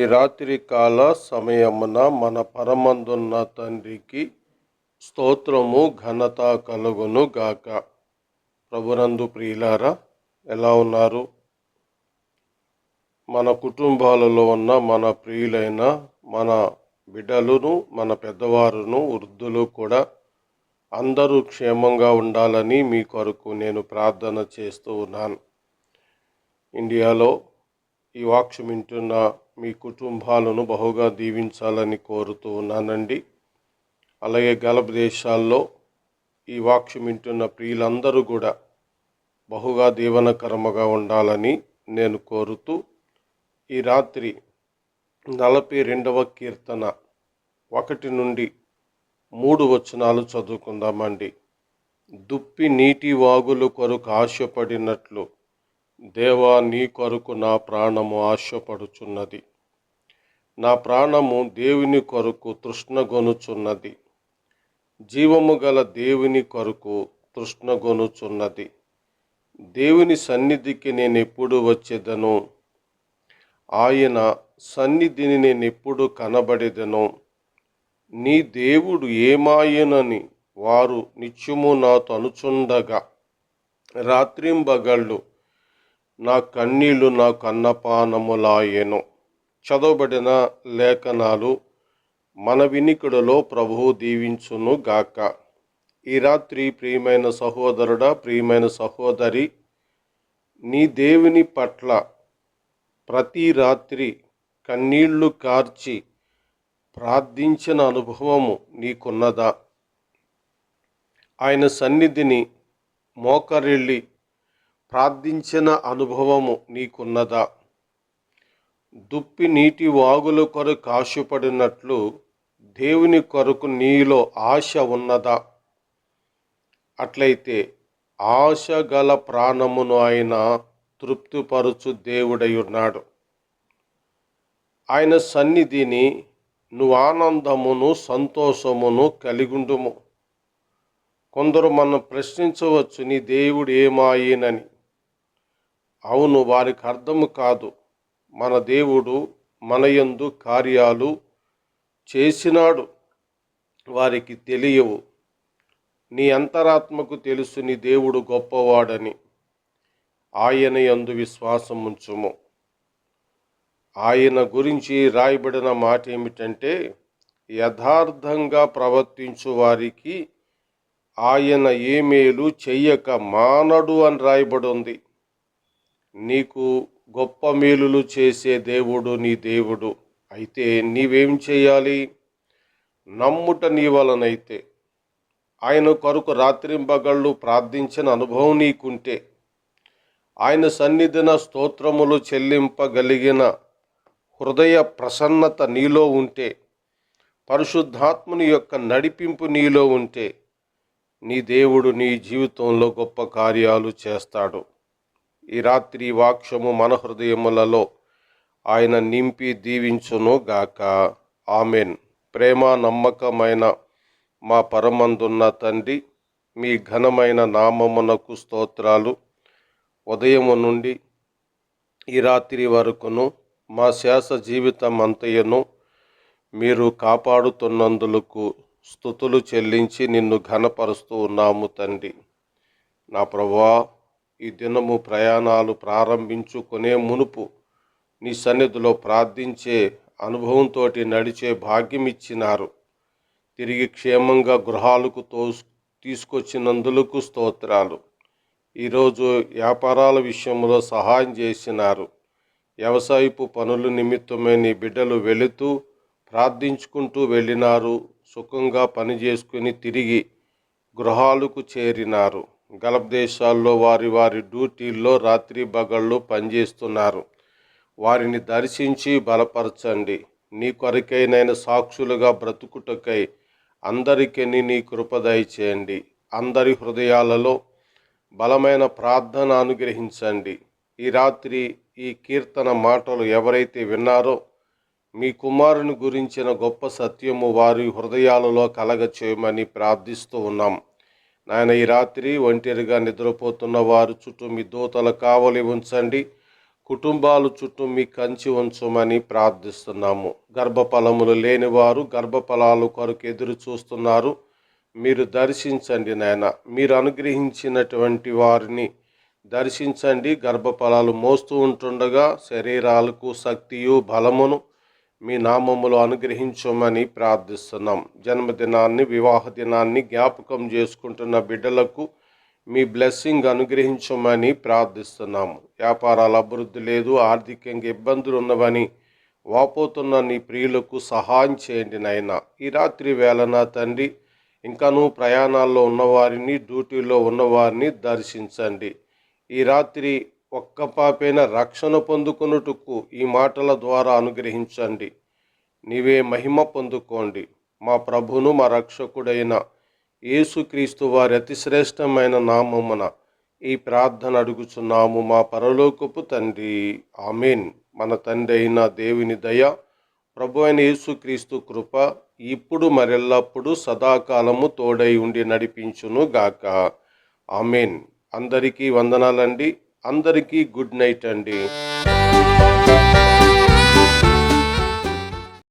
ఈ రాత్రి కాల సమయమున మన పరమందున్న తండ్రికి స్తోత్రము ఘనత కలుగును గాక. ప్రభునందు ప్రియులారా ఎలా ఉన్నారు? మన కుటుంబాలలో ఉన్న మన ప్రియులైన మన బిడ్డలును మన పెద్దవారును వృద్ధులు కూడా అందరూ క్షేమంగా ఉండాలని మీ కొరకు నేను ప్రార్థన చేస్తూ ఉన్నాను. ఇండియాలో ఈ వాక్స్ వింటున్న మీ కుటుంబాలను బహుగా దీవించాలని కోరుతూ ఉన్నానండి. అలాగే గల్ఫ్ దేశాల్లో ఈ వాక్యం వింటున్న ప్రియులందరూ కూడా బహుగా దీవనకరముగా ఉండాలని నేను కోరుతూ ఈ రాత్రి నలభై రెండవ కీర్తన ఒకటి నుండి మూడు వచనాలు చదువుకుందామండి. దుప్పి నీటి వాగులు కొరకు ఆశపడినట్లు దేవా నీ కొరకు నా ప్రాణము ఆశపడుచున్నది. నా ప్రాణము దేవుని కొరకు తృష్ణగొనుచున్నది. జీవము గల దేవుని కొరకు తృష్ణగొనుచున్నది. దేవుని సన్నిధికి నేను ఎప్పుడు వచ్చేదను? ఆయన సన్నిధిని నేను ఎప్పుడు కనబడేదను? నీ దేవుడు ఏమాయనని వారు నిత్యము నాతో అనుచుండగా రాత్రింబగళ్ళు నా కన్నీళ్ళు నా కన్నపానములాయెను. చదవబడిన లేఖనాలు మన వినికుడలో ప్రభువు దీవించును గాక. ఈ రాత్రి ప్రియమైన సహోదరుడా ప్రియమైన సహోదరి నీ దేవుని పట్ల ప్రతి రాత్రి కన్నీళ్ళు కార్చి ప్రార్థించిన అనుభవము నీకున్నదా? ఆయన సన్నిధిని మోకరిల్లి ప్రార్థించిన అనుభవము నీకున్నదా? దుప్పి నీటి వాగుల కొరకు ఆశపడినట్లు దేవుని కొరకు నీలో ఆశ ఉన్నదా? అట్లయితే ఆశ గల ప్రాణమును ఆయన తృప్తిపరచు దేవుడై ఉన్నాడు ఆయన సన్నిధిని నువ్వు ఆనందమును సంతోషమును కలిగుండుము. కొందరు మనం ప్రశ్నించవచ్చు నీ దేవుడు ఏమాయేనని. అవును వారికి అర్థము కాదు. మన దేవుడు మన యందు కార్యాలు చేసినాడు. వారికి తెలియవు. నీ అంతరాత్మకు తెలుసు నీ దేవుడు గొప్పవాడని. ఆయన యందు విశ్వాసం ఉంచుము ఆయన గురించి రాయబడిన మాట ఏమిటంటే యథార్థంగా ప్రవర్తించు వారికి ఆయన ఏ మేలు చెయ్యక మానడు అని రాయబడి ఉంది నీకు గొప్ప మేలులు చేసే దేవుడు నీ దేవుడు. అయితే నీవేం చేయాలి? నమ్ముట నీ వలనైతే. ఆయన కొరకు రాత్రింబగళ్ళు ప్రార్థించిన అనుభవం నీకుంటే. ఆయన సన్నిధిన స్తోత్రములు చెల్లింపగలిగిన హృదయ ప్రసన్నత నీలో ఉంటే. పరిశుద్ధాత్ముని యొక్క నడిపింపు నీలో ఉంటే. నీ దేవుడు నీ జీవితంలో గొప్ప కార్యాలు చేస్తాడు. ఈ రాత్రి వాక్యము మన హృదయములలో ఆయన నింపి దీవించును గాక. ఆమెన్. ప్రేమ నమ్మకమైన మా పరమందున్న తండ్రి మీ ఘనమైన నామమునకు స్తోత్రాలు. ఉదయము నుండి ఈ రాత్రి వరకును మా శాస జీవితం అంతయను మీరు కాపాడుతున్నందులకు స్థుతులు చెల్లించి నిన్ను ఘనపరుస్తూ ఉన్నాము తండ్రి. నా ప్రభా ఈ దినము ప్రయాణాలు ప్రారంభించుకునే మునుపు నీ సన్నిధిలో ప్రార్థించే అనుభవంతో నడిచే భాగ్యం ఇచ్చినారు తిరిగి క్షేమంగా గృహాలకు తో తీసుకొచ్చినందులకు స్తోత్రాలు. ఈరోజు వ్యాపారాల విషయంలో సహాయం చేసినారు. వ్యవసాయపు పనుల నిమిత్తమే నీ బిడ్డలు వెళుతూ ప్రార్థించుకుంటూ వెళ్ళినారు. సుఖంగా పని చేసుకుని తిరిగి గృహాలకు చేరినారు. గల్ఫ్ దేశాల్లో వారి వారి డ్యూటీల్లో రాత్రి బగళ్ళు పనిచేస్తున్నారు. వారిని దర్శించి బలపరచండి. నీ కొరకైనైన సాక్షులుగా బ్రతుకుటకై అందరికీ నీ కృపదయ చేయండి అందరి హృదయాలలో బలమైన ప్రార్థన అనుగ్రహించండి. ఈ రాత్రి ఈ కీర్తన మాటలు ఎవరైతే విన్నారో మీ కుమారుని గురించిన గొప్ప సత్యము వారి హృదయాలలో కలగ చేయమని ప్రార్థిస్తూ ఉన్నాం. నాయన ఈ రాత్రి ఒంటరిగా నిద్రపోతున్న వారు చుట్టూ మీ దూతల కావలి ఉంచండి. కుటుంబాలు చుట్టూ మీ కంచి ఉంచమని ప్రార్థిస్తున్నాము. గర్భఫలములు లేనివారు గర్భఫలాలు కొరకు ఎదురు చూస్తున్నారు. మీరు దర్శించండి నాయన. మీరు అనుగ్రహించినటువంటి వారిని దర్శించండి. గర్భఫలాలు మోస్తూ ఉంటుండగా శరీరాలకు శక్తియు బలమును మీ నామములు అనుగ్రహించమని ప్రార్థిస్తున్నాం. జన్మదినాన్ని వివాహ దినాన్ని జ్ఞాపకం చేసుకుంటున్న బిడ్డలకు మీ బ్లెస్సింగ్ అనుగ్రహించమని ప్రార్థిస్తున్నాము. వ్యాపారాల అభివృద్ధి లేదు ఆర్థికంగా ఇబ్బందులు ఉన్నవని వాపోతున్న నీ ప్రియులకు సహాయం చేయండి నాయన. ఈ రాత్రి వేళ నా తండ్రి ఇంకనూ ప్రయాణాల్లో ఉన్నవారిని డ్యూటీలో ఉన్నవారిని దర్శించండి. ఈ రాత్రి ఒక్క పాపైన రక్షణ పొందుకొనుటకు ఈ మాటల ద్వారా అనుగ్రహించండి. నీవే మహిమ పొందుకోండి. మా ప్రభును మా రక్షకుడైన యేసుక్రీస్తు వారి అతిశ్రేష్టమైన నామమున ఈ ప్రార్థన అడుగుచున్నాము. మా పరలోకపు తండ్రి. ఆమెన్. మన తండ్రి అయిన దేవుని దయ ప్రభు అయిన యేసుక్రీస్తు కృప ఇప్పుడు మరెల్లప్పుడు సదాకాలము తోడై ఉండి నడిపించును గాక ఆమెన్. అందరికీ వందనాలండి. అందరికీ గుడ్ నైట్ అండి.